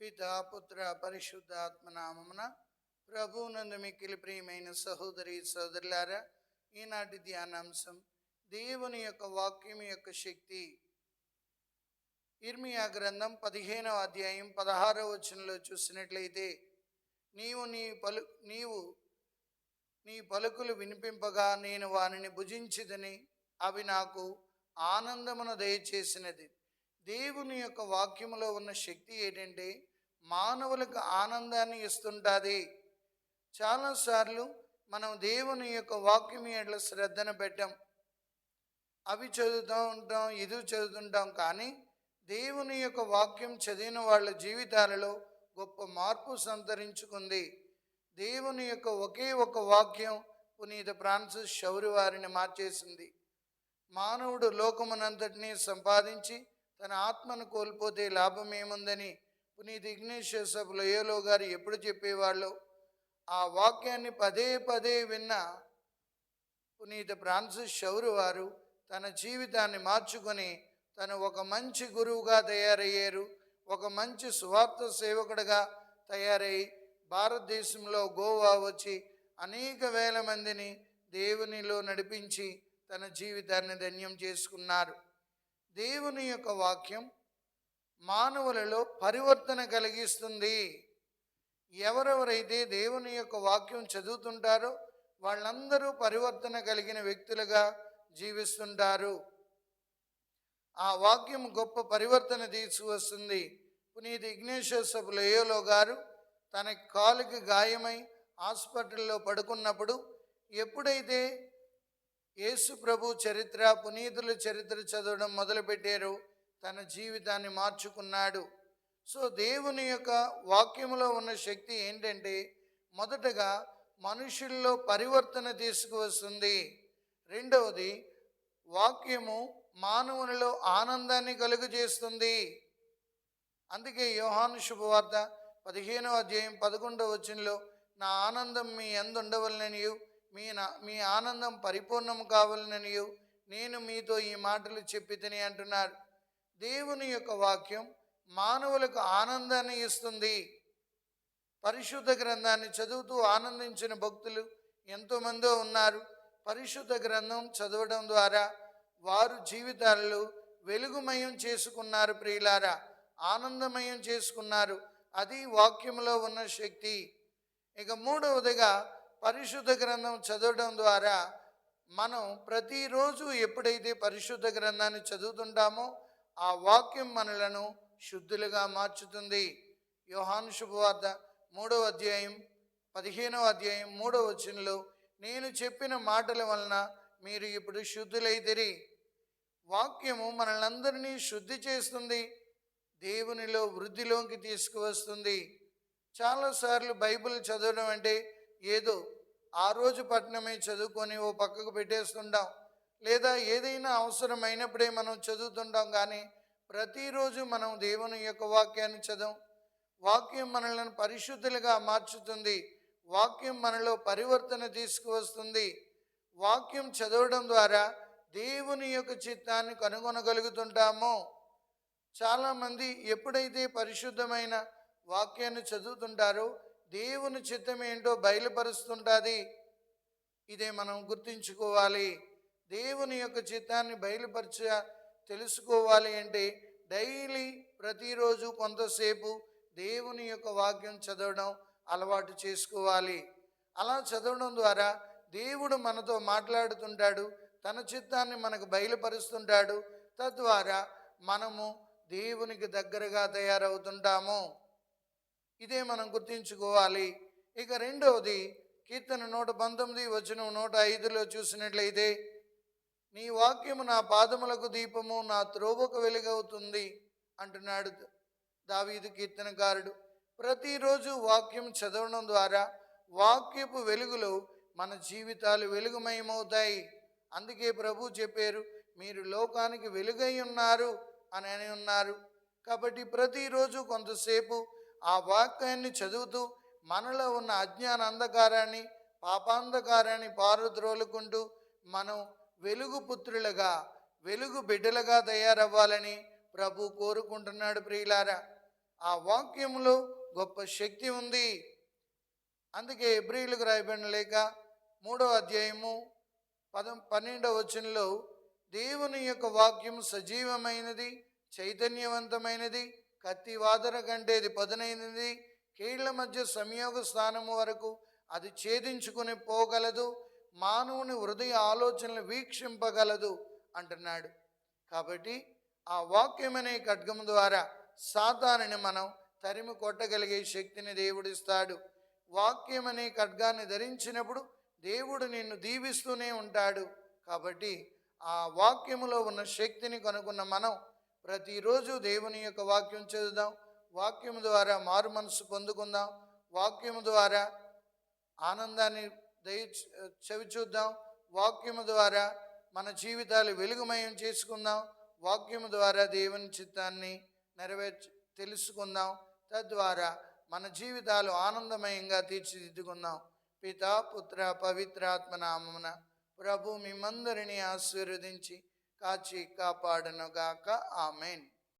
పిత పుత్ర పరిశుద్ధాత్మ నామమున ప్రభువునందు మిక్కిలి ప్రియమైన సహోదరి సోదరులారా ఈనాటి ధ్యానాంశం దేవుని యొక్క వాక్యం యొక్క శక్తి. ఇర్మియా గ్రంథం పదిహేనవ అధ్యాయం పదహారవ వచనంలో చూసినట్లయితే నీవు నీ పలు నీవు నీ పలుకులు వినిపింపగా నేను వానిని భుజించిదని అవి నాకు ఆనందమును దయచేసినది. దేవుని యొక్క వాక్యములో ఉన్న శక్తి ఏంటంటే మానవులకు ఆనందాన్ని ఇస్తుంటుంది. చాలాసార్లు మనం దేవుని యొక్క వాక్యం ఎట్లా శ్రద్ధను పెట్టాం. అవి చదువుతూ ఉంటాం ఇది చదువుతుంటాం కానీ దేవుని యొక్క వాక్యం చదివిన వాళ్ళ జీవితాలలో గొప్ప మార్పు సంతరించుకుంది. దేవుని యొక్క ఒకే ఒక వాక్యం పునీత ఫ్రాన్సిస్ శౌరి వారిని మార్చేసింది. మానవుడు లోకమునంతటినీ సంపాదించి తన ఆత్మను కోల్పోతే లాభం ఏముందని పునీత ఇగ్నేశ్వర సభ లయోలో గారు ఎప్పుడు చెప్పేవాళ్ళు? ఆ వాక్యాన్ని పదే పదే విన్న పునీత ఫ్రాన్సిస్ షౌరు వారు తన జీవితాన్ని మార్చుకొని తను ఒక మంచి గురువుగా తయారయ్యారు. ఒక మంచి స్వార్థ సేవకుడిగా తయారై భారతదేశంలో గోవా వచ్చి అనేక వేల మందిని దేవునిలో నడిపించి తన జీవితాన్ని ధన్యం చేసుకున్నారు. దేవుని యొక్క వాక్యం మానవులలో పరివర్తన కలిగిస్తుంది. ఎవరెవరైతే దేవుని యొక్క వాక్యం చదువుతుంటారో వాళ్ళందరూ పరివర్తన కలిగిన వ్యక్తులుగా జీవిస్తుంటారు. ఆ వాక్యం గొప్ప పరివర్తన తీసుకువస్తుంది. పునీత ఇగ్నేషియస్ సభ లేయోలో గారు తన కాలుకి గాయమై హాస్పిటల్లో పడుకున్నప్పుడు ఎప్పుడైతే యేసు ప్రభు చరిత్ర పునీతుల చరిత్ర చదవడం మొదలుపెట్టారు. తన జీవితాన్ని మార్చుకున్నాడు. సో దేవుని యొక్క వాక్యములో ఉన్న శక్తి ఏంటంటే మొదటగా మనుషుల్లో పరివర్తన తీసుకువస్తుంది. రెండవది వాక్యము మానవునిలో ఆనందాన్ని కలుగజేస్తుంది. అందుకే యోహాను శుభవార్త పదిహేనవ అధ్యాయం పదకొండవ వచనంలో నా ఆనందం మీ ఎందు ఉండవలననియు మీ నా మీ ఆనందం పరిపూర్ణం కావాలననియు నేను మీతో ఈ మాటలు చెప్పి తిని అంటున్నారు. దేవుని యొక్క వాక్యం మానవులకు ఆనందాన్ని ఇస్తుంది. పరిశుద్ధ గ్రంథాన్ని చదువుతూ ఆనందించిన భక్తులు ఎంతోమందో ఉన్నారు. పరిశుద్ధ గ్రంథం చదవడం ద్వారా వారు జీవితాల్లో వెలుగుమయం చేసుకున్నారు ప్రియులారా. ఆనందమయం చేసుకున్నారు. అది వాక్యంలో ఉన్న శక్తి. ఇక మూడవదిగా పరిశుద్ధ గ్రంథం చదవడం ద్వారా మనం ప్రతిరోజు ఎప్పుడైతే పరిశుద్ధ గ్రంథాన్ని చదువుతుంటామో ఆ వాక్యం మనలను శుద్ధులుగా మార్చుతుంది. యోహాను శుభవార్త మూడవ అధ్యాయం పదిహేనవ అధ్యాయం మూడవ వచనంలో నేను చెప్పిన మాటల వలన మీరు ఇప్పుడు శుద్ధులైతిరి. వాక్యము మనల్ని శుద్ధి చేస్తుంది దేవునిలో వృద్ధిలోకి తీసుకువస్తుంది. చాలాసార్లు బైబిల్ చదవడం అంటే ఏదో ఆ రోజు పట్టణమే చదువుకొని ఓ పక్కకు పెట్టేస్తుంటాం. లేదా ఏదైనా అవసరమైనప్పుడే మనం చదువుతుంటాం కానీ ప్రతిరోజు మనం దేవుని యొక్క వాక్యాన్ని చదవం. వాక్యం మనల్ని పరిశుద్ధులుగా మార్చుతుంది. వాక్యం మనలో పరివర్తన తీసుకువస్తుంది. వాక్యం చదవడం ద్వారా దేవుని యొక్క చిత్తాన్ని కనుగొనగలుగుతుంటామో. చాలామంది ఎప్పుడైతే పరిశుద్ధమైన వాక్యాన్ని చదువుతుంటారో దేవుని చిత్తం ఏంటో బయలుపరుస్తుంటుంది. ఇదే మనం గుర్తుంచుకోవాలి. దేవుని యొక్క చిత్తాన్ని బయలుపరచ తెలుసుకోవాలి అంటే డైలీ ప్రతిరోజు కొంతసేపు దేవుని యొక్క వాక్యం చదవడం అలవాటు చేసుకోవాలి. అలా చదవడం ద్వారా దేవుడు మనతో మాట్లాడుతుంటాడు. తన చిత్తాన్ని మనకు బయలుపరుస్తుంటాడు. తద్వారా మనము దేవునికి దగ్గరగా తయారవుతుంటాము. ఇదే మనం గుర్తించుకోవాలి. ఇక రెండవది కీర్తన నూట పంతొమ్మిది వచనం నూట ఐదులో చూసినట్లయితే నీ వాక్యము నా పాదములకు దీపము నా త్రోవకు వెలుగవుతుంది అంటున్నాడు దావీదు కీర్తనకారుడు. ప్రతిరోజు వాక్యం చదవడం ద్వారా వాక్యపు వెలుగులో మన జీవితాలు వెలుగుమయమవుతాయి. అందుకే ప్రభు చెప్పారు మీరు లోకానికి వెలుగై ఉన్నారు అని అని ఉన్నారు. కాబట్టి ప్రతిరోజు కొంతసేపు ఆ వాక్యాన్ని చదువుతూ మనలో ఉన్న అజ్ఞాన అంధకారాన్ని పాపాంధకారాన్ని పారుద్రోలుకుంటూ మనం వెలుగు పుత్రులుగా వెలుగు బిడ్డలుగా తయారవ్వాలని ప్రభు కోరుకుంటున్నాడు ప్రియులారా. ఆ వాక్యంలో గొప్ప శక్తి ఉంది. అందుకే ఎబ్రిలకు రాయబడిన లేక మూడవ అధ్యాయము పదం పన్నెండవ వచనంలో దేవుని యొక్క వాక్యం సజీవమైనది చైతన్యవంతమైనది కత్తి వాదన కంటే ఇది పదునైనది. కీళ్ళ మధ్య సంయోగ స్థానము వరకు అది ఛేదించుకుని పోగలదు. మానవుని హృదయ ఆలోచనలు వీక్షింపగలదు అంటున్నాడు. కాబట్టి ఆ వాక్యం అనే ఖడ్గం ద్వారా సాతానుని మనం తరిమి కొట్టగలిగే శక్తిని దేవుడిస్తాడు. వాక్యం అనే ఖడ్గాన్ని ధరించినప్పుడు దేవుడు నిన్ను దీవిస్తూనే ఉంటాడు. కాబట్టి ఆ వాక్యములో ఉన్న శక్తిని కనుగొన్న మనం ప్రతిరోజు దేవుని యొక్క వాక్యం చదువుదాం. వాక్యం ద్వారా మారు మనసు పొందుకుందాం. వాక్యం ద్వారా ఆనందాన్ని దయ చెవి చూద్దాం. వాక్యం ద్వారా మన జీవితాలు వెలుగుమయం చేసుకుందాం. వాక్యం ద్వారా దేవుని చిత్తాన్ని నెరవేర్చ తెలుసుకుందాం. తద్వారా మన జీవితాలు ఆనందమయంగా తీర్చిదిద్దుకుందాం. పిత పుత్ర పవిత్రాత్మ నామమున ప్రభు మిమ్మందరినీ ఆశీర్వదించి కాచి కాపాడనుగాక. ఆమెన్.